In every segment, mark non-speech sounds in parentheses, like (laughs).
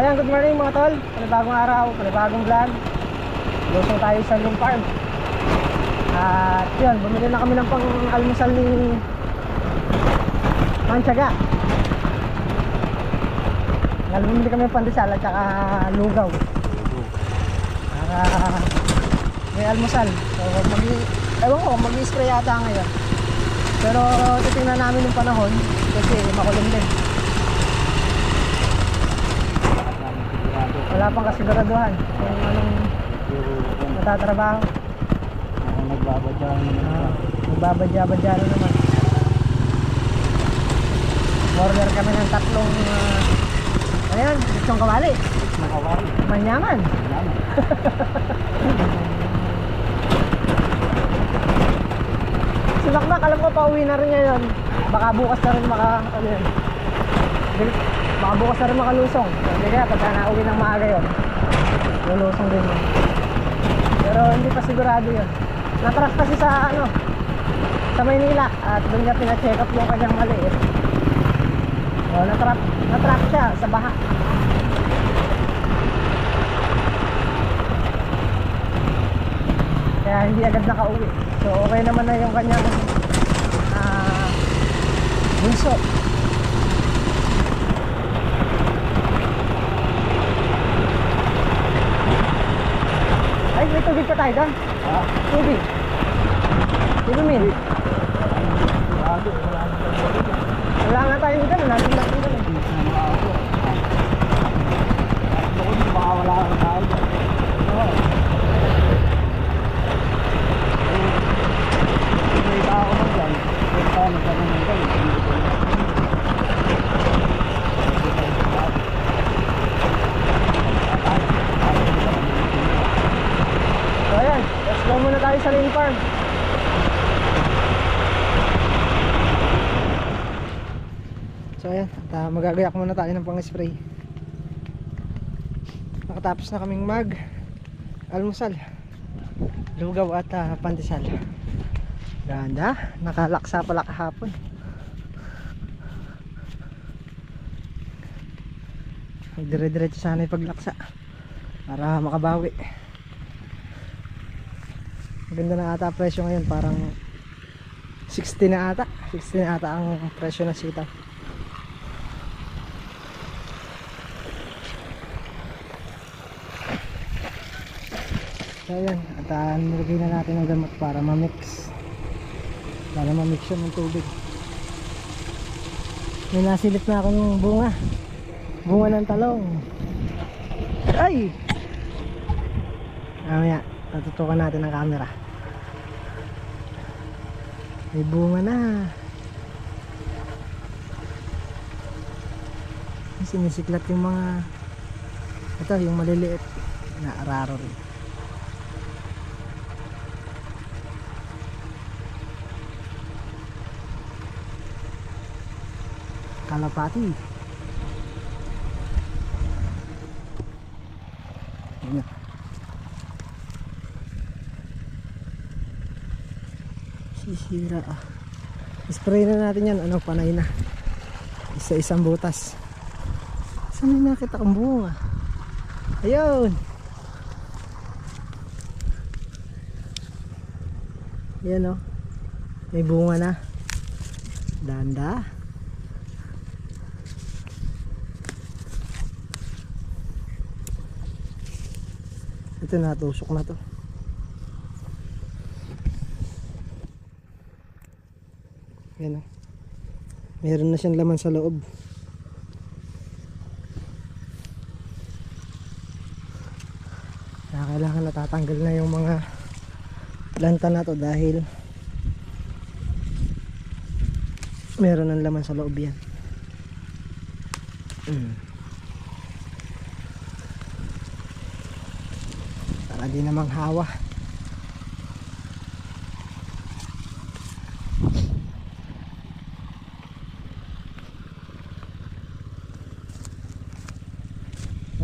ayan, good morning mga tol. Panibagong araw, panibagong vlog. Lusong tayo sa Lung Farm. At yun, bumili na kami ng pang almusal ni Manchaga. Ngayon bumili kami ng pandesal at saka lugaw. Para may almusal. So mag ewan ko, mag-spray yata ngayon. Pero titingnan namin yung panahon kasi makulim din. Wala pang kasiguraduhan kung anong matatrabaho. Ako nagbabadya Uh, Magbabadya-badya na naman. Order kami ng tatlong uh, ayan, itong kawali. Nakawali. Manyaman. Yan. (laughs) Si Bakbak, alam ko pauwi na rin ngayon. Baka bukas na rin maka, ano yun. Baka bukas na rin makalusong. Hindi kaya pagka nauwi ng maaga yun. Lulusong din yun. Pero hindi pa sigurado yun. Natras kasi sa ano, sa Maynila at doon niya pina-check up yung kanyang mali eh. O, natrap, natrap siya sa baha. Kaya hindi agad nakauwi. So okay naman na yung kanyang ah bunso. Ay, may tubig pa tayo doon. Ha? Tubig. Inumin. Sigurado, wala na tayo. Wala nga tayong ganun. Natin natin ganun. Hindi na makako. Ako din, baka wala kang tao dyan. Oo. Kung may tao man dyan, kung tayo nagkaroon kayo, hindi ko na. Hindi tayo sigurado. So go muna tayo sa Lane Farm. So ayan, at uh, magagayak muna tayo ng pang-spray. Nakatapos na kaming mag almusal. Lugaw at uh, pandesal. Ganda, nakalaksa pala kahapon. Dire-diretso sana yung paglaksa para makabawi. Maganda na ata presyo ngayon, parang 60 na ata. 60 na ata ang presyo ng sitaw. So ayan, at uh, na natin ang gamot para ma-mix. Para ma-mix siya ng tubig. May nasilip na ako ng bunga. Bunga ng talong. Ay! Mamaya, natutukan natin ang camera. May bunga na. Sinisiklat yung mga ito, yung maliliit na araro rin. Kalapati. Ayan. Sisira ah. Spray na natin yan. Ano, panay na. Isa-isang butas. Saan may nakita kong bunga? Ayun. Yan oh. May bunga na. Danda. Ito na, tusok na to. Yan o. Meron na siyang laman sa loob. Kaya kailangan natatanggal na yung mga lanta na to dahil meron ng laman sa loob yan. Mm. Para di namang hawa.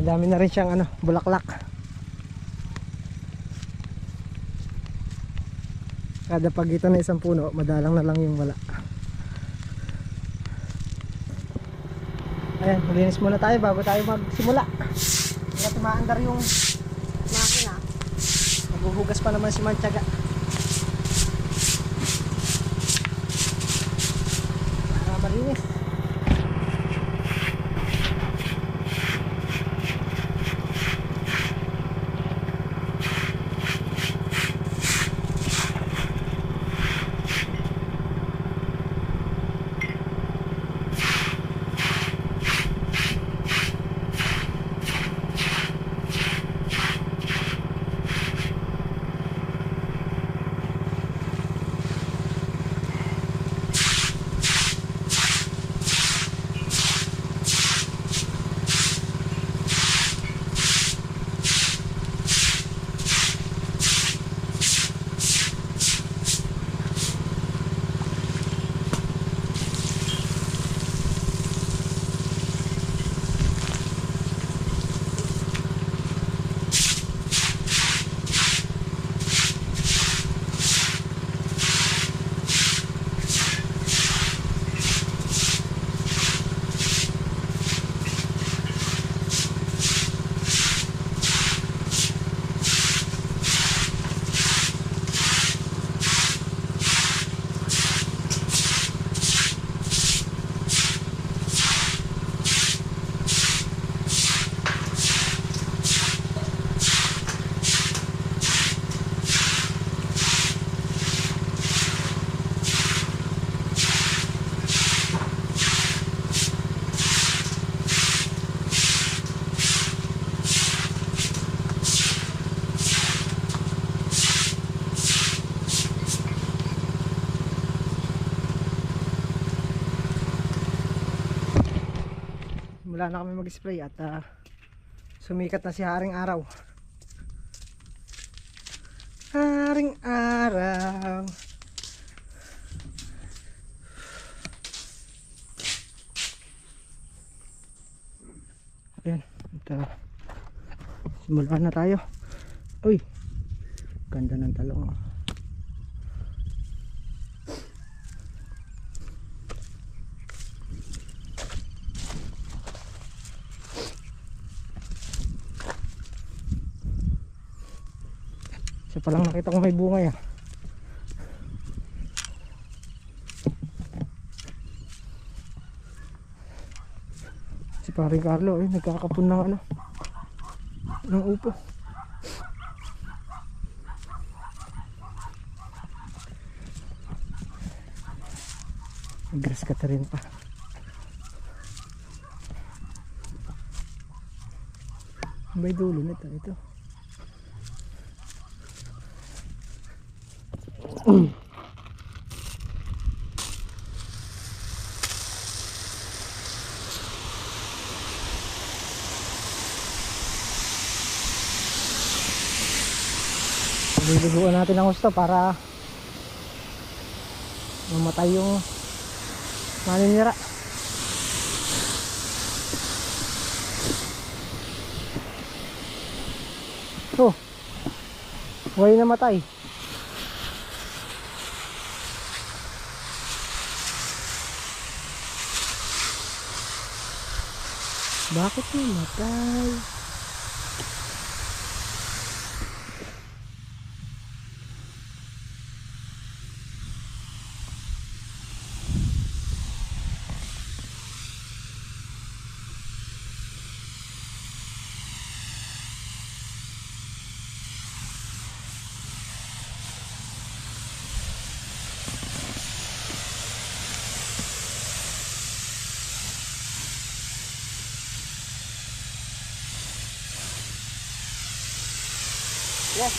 Madami na rin siyang ano, bulaklak. Kada pagitan ng isang puno, madalang na lang yung wala. Ayan, malinis muna tayo bago tayo magsimula. Kaya tumaandar yung makina. Maghuhugas pa naman si Manchaga. Para malinis. Simula na kami mag-spray at ah, sumikat na si Haring Araw. Haring Araw. Ayan. At, ah, simula na tayo. Uy. Ganda ng talong. ah. Isa pa lang nakita ko may bunga ya. Si paring Carlo eh nagkakapon ng ano ng upo. Grass ka rin pa. May dulo nito ito. Liliguan natin ang gusto para mamatay yung maninira. Oh, huwag namatay. Bakit namatay? Yes,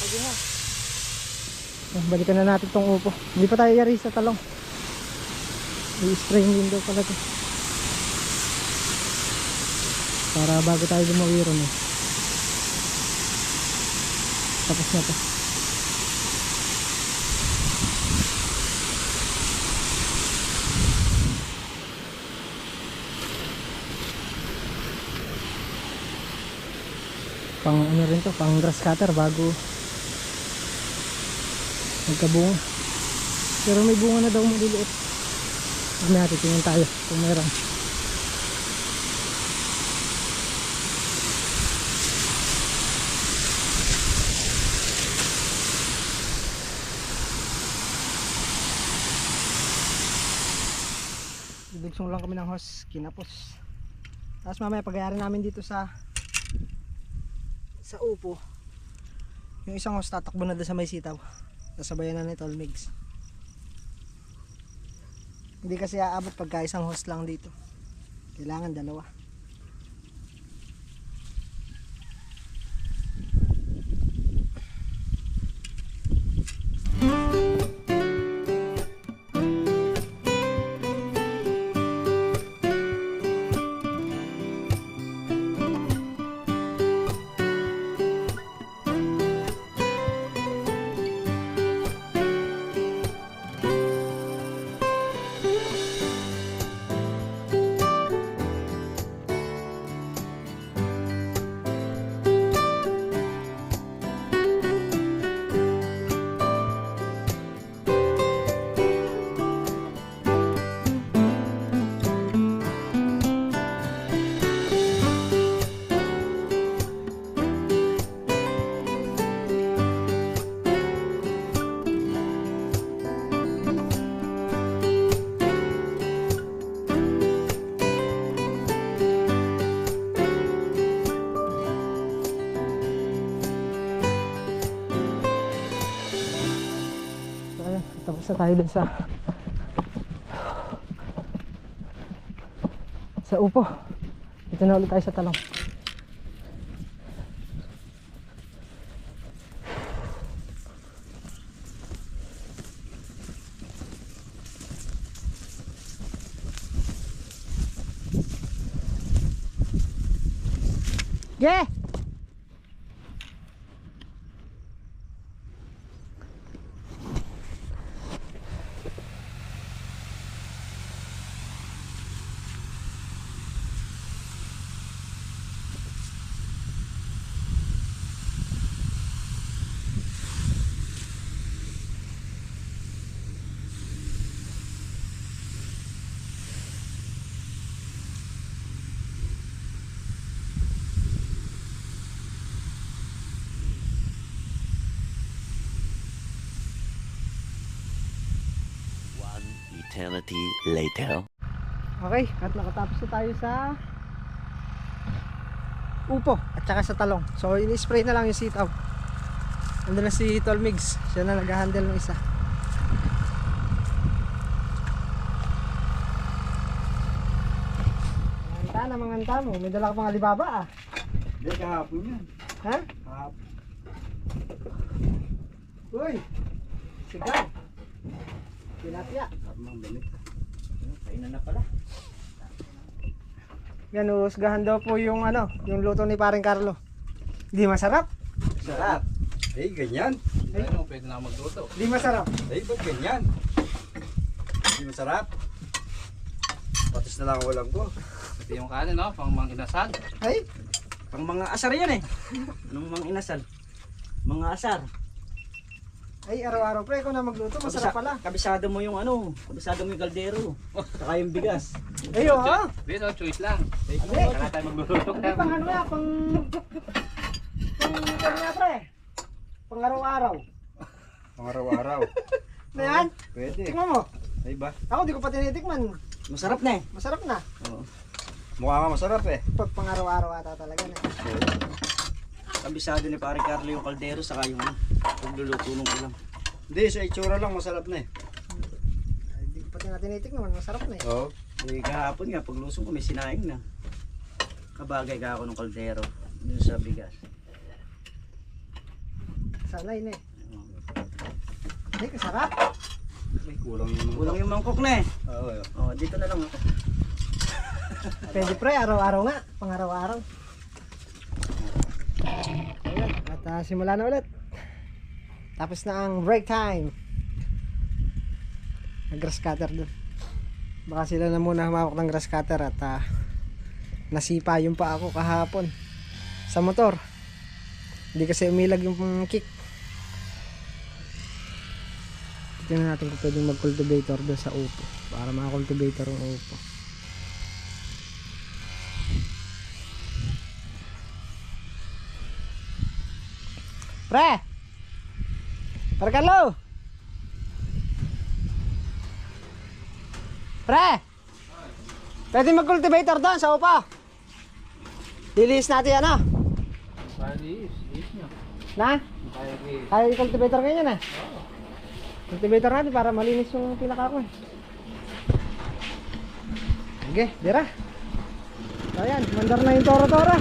pwede na. Oh, balikan na natin tong upo. Hindi pa tayo yari sa talong. I-spray din daw pala to. Para bago tayo gumawiro eh. Tapos na to. pang ano rin to, pang grass cutter bago magkabunga pero may bunga na daw maliliit huwag natin tingnan tayo kung meron Didigsong lang kami ng hose, kinapos. Tapos mamaya pagayari namin dito sa sa upo. Yung isang hose tatakbo na doon sa may sitaw. Sasabayan na ni Tol Migs. Hindi kasi aabot pagka isang hose lang dito. Kailangan dalawa. Tayo dun sa sa upo. Dito na ulit tayo sa talong. Yeah! Eternity later. Okay, at nakatapos na tayo sa upo at saka sa talong. So, in-spray na lang yung sitaw. Ando na si Tol Migs. Siya na nag-handle ng isa. Manganta na manganta mo. May dala ka pang alibaba ah. Hindi, kahapon yan. Ha? Kahapon. Uy! Sigaw! Tilapia. Kainan na pala. Yan, uhusgahan daw po yung ano, yung luto ni paring Carlo. Di masarap. Sarap. Eh, ganyan. Ano, pwede na magluto. Di masarap. Eh, ba't ganyan? Hindi masarap. Patis na lang ang walang ko. Ito yung kanin, no? Pang mang inasal. Ay, Pang mga asar yan eh. Anong mga inasal? Mga asar. Ay araw-araw pre, ikaw na magluto, masarap Kabisa- pala. Kabisado mo yung ano, kabisado mo yung kaldero. Saka yung bigas. Ay, oh, ha? Hindi, no? Choice lang. Hindi. Wala tayo magluluto. Hindi, pang ano ya, pang... Pang ano nga pre? Pang araw-araw. Pang araw-araw. (laughs) Na yan? Pwede. Tingnan mo. Ay ba? Ako, di ko pa tinitikman. Masarap na eh. Masarap na. Mukha nga masarap eh. Pag pang araw-araw ata talaga na. Kabisado ni pare Carlo yung kaldero saka yung pagluluto ng ulam. Hindi, sa itsura lang masarap na eh. Ay, di ko pa tinitikman, masarap na eh. Oo. Eh kahapon nga paglusong ko may sinaing na. Kabagay ka ako ng kaldero dun sa bigas. Sanay na eh. Ay, kasarap. May kulang yung Kulang yung mangkok na eh. Oo, oo. Oh, dito na lang ako. Pwede pre, araw-araw nga. Pang araw-araw. Ah, simula na ulit. Tapos na ang break time. Nag-grass cutter doon. Baka sila na muna humawak ng grass cutter at ah, nasipa yung pa ako kahapon sa motor. Hindi kasi umilag yung kick. Tignan natin kung pwedeng mag-cultivator doon sa upo. Para maka-cultivator ang upo. Pre! Pre Carlo! Pre! Pwede mag-cultivator doon sa upa. Lilis natin ano? Bali, is nyo. Na? Kaya eh. Kaya cultivator ganyan eh. Cultivator natin para malinis yung pinaka ko. Sige, dira. Ayan, mandar na yung toro-toro.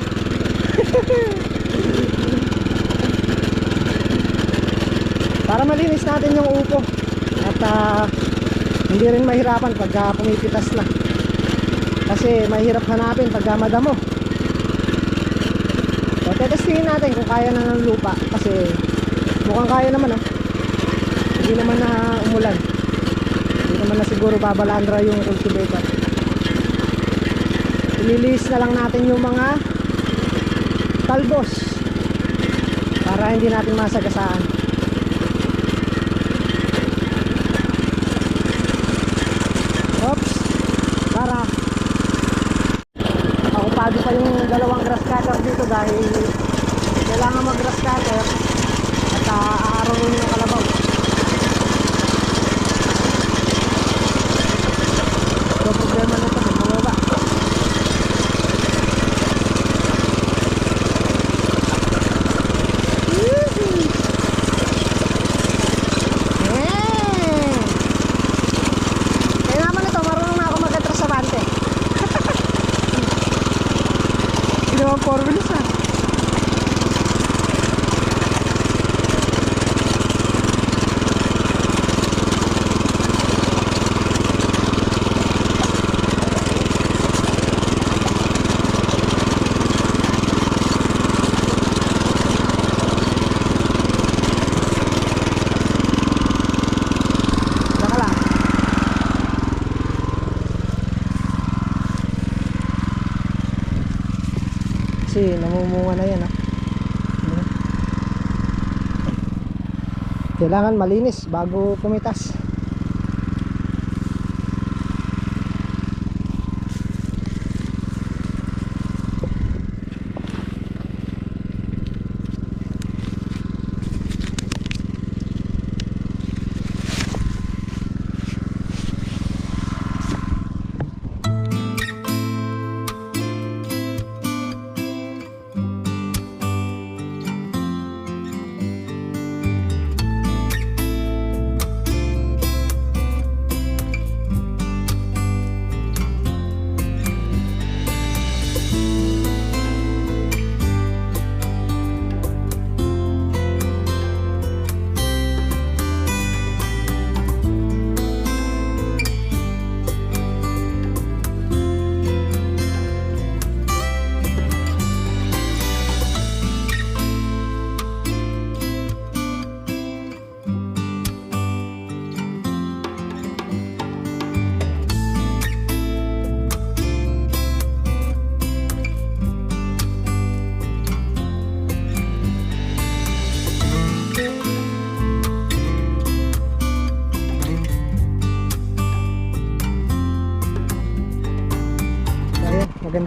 (laughs) para malinis natin yung upo. At ah, hindi rin mahirapan pagka pumipitas na. Kasi mahirap hanapin pagka madamo. So, tetestingin natin kung kaya na ng lupa kasi mukhang kaya naman ah. Hindi naman na umulan. Hindi naman na siguro babalandra yung cultivator. Ililis na lang natin yung mga talbos para hindi natin masagasaan. Oops. Para Okupado pa yung dalawang grass cutter dito dahil kailangan mag grass cutter at uh, aaraw ng kalabaw. So problema nito may bumaba. Woohoo! Yeah! Kaya naman ito, marunong na ako mag-atras sa bante. Ginawa four wheels ah. Saka lang. Kasi namumunga na yan ah. Ano? Kailangan malinis bago pumitas.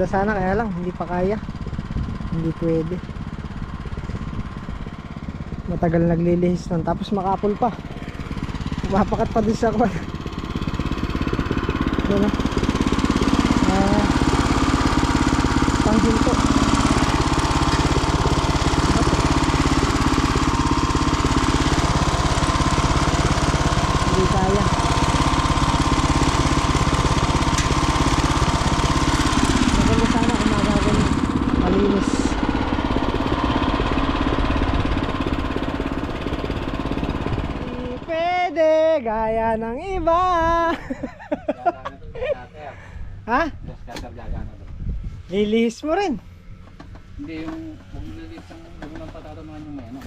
Sana kaya lang hindi pa kaya. Hindi pwede. Matagal naglilihis nun tapos makapul pa. Mapakat pa din sa kwan. Yun. Ah, panghinto. Hindi kaya. Maganda sana kung magaganyan. Malinis. Hindi Pwede, gaya ng iba. ha? Just cutter gagana doon. Lilihis mo rin. Hindi yung huwag lilit ng huwag nang patatamaan yung may ano.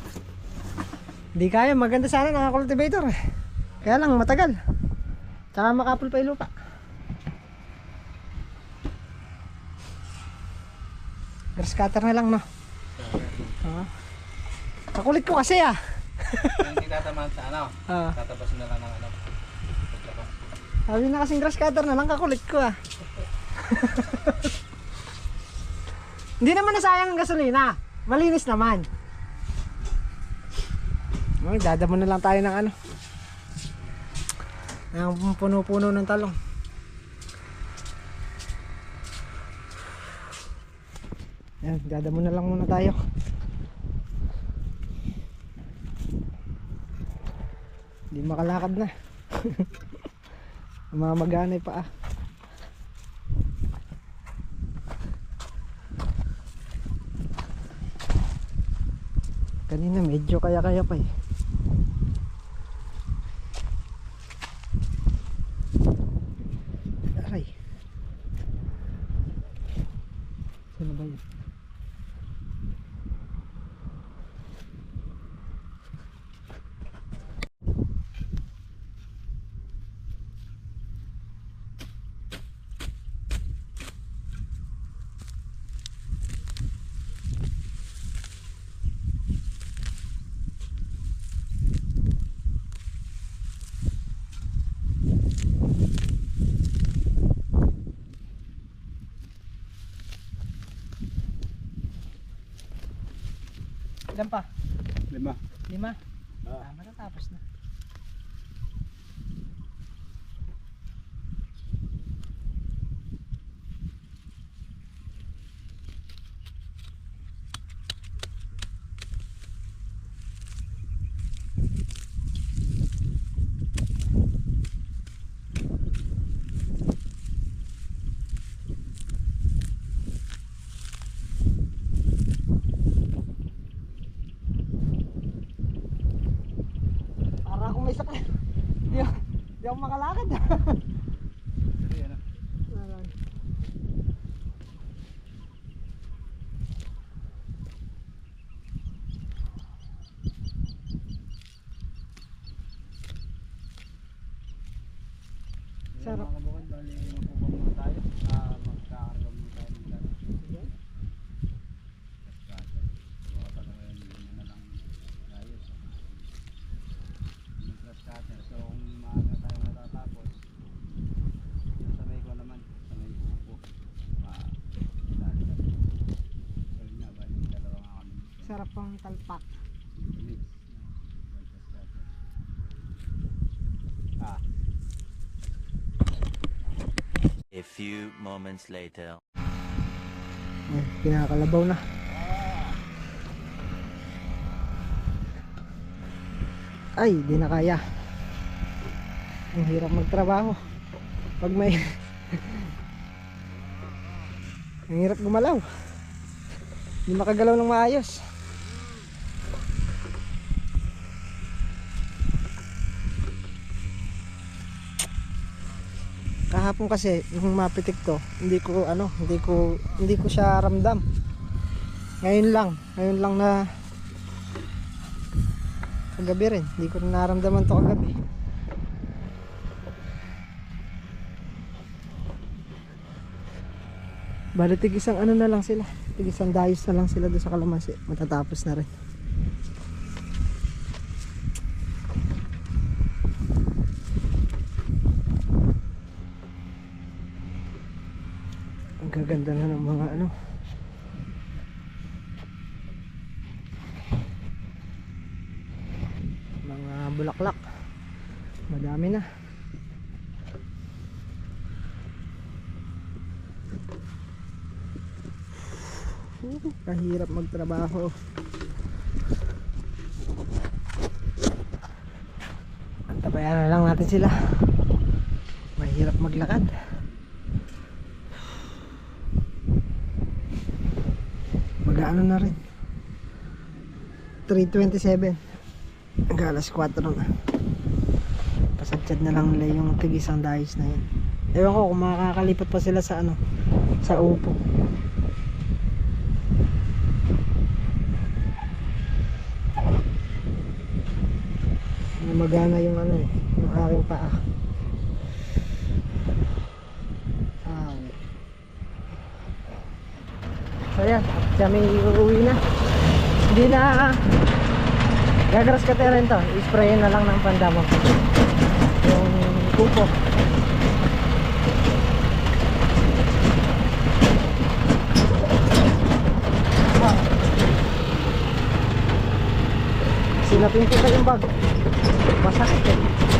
Hindi kaya, maganda sana naka-cultivator eh. Kaya lang, matagal. Tsaka makapul pa yung lupa. Grass cutter na lang, no? Oo. Kakulit ko kasi ah. Hindi tatamaan sa ano, (laughs) tatapasin na lang ng ano. Sabi na kasing grass cutter na lang, kakulit ko ah. (laughs) Hindi naman nasayang ang gasolina. Malinis naman. Ay, dadamo na lang tayo ng ano. Ang puno-puno ng talong. Yan, dadamo na lang muna tayo. Hindi makalakad na. (laughs) Mamaganay pa ah. Kanina medyo kaya-kaya pa eh. Aray. Saan ba yun? Ilan pa? Lima. Lima? Ah. Ah, matatapos na. Ako makalakad. (laughs) Ayan, ah. Sarap. Mga kabukid, bali magpupang muna tayo. Ah, magkakarga muna tayo ng dala. Baka talaga yun, yun na lang ayos. Yung grass cutter. So kung maaga tayo matatapos, yung sabay ko naman, sa may upo. Ma- dali na. So yun nga, bali dalawa nga Sarap pang talpak. A few moments later. Ay, kinakalabaw na. Ay, di na kaya. Ang hirap magtrabaho. Pag may... (laughs) Ang hirap gumalaw. Hindi makagalaw ng maayos. Kahapon kasi nung mapitik to hindi ko ano hindi ko hindi ko siya ramdam. Ngayon lang ngayon lang na kagabi rin hindi ko naramdaman to kagabi. Bali tig ano na lang sila tig isang dayos na lang sila doon sa kalamansi matatapos na rin ang gaganda na ng mga ano. Mga bulaklak. Madami na. Uh, kahirap magtrabaho. Antabayan na lang natin sila. Mahirap maglakad mag-ano na rin? 3.27 hanggang alas 4 na. Pasadsyad na lang nila yung tigisang dayos na yun. Ewan ko kung makakalipat pa sila sa ano sa upo. Magana yung ano eh yung aking paa. Ah, So yan, may uuwi na. Hindi na gagaras ka rin to. I-spray na lang ng pandamo. Yung kupo. Sinapin ko pa yung bag. Masakit eh.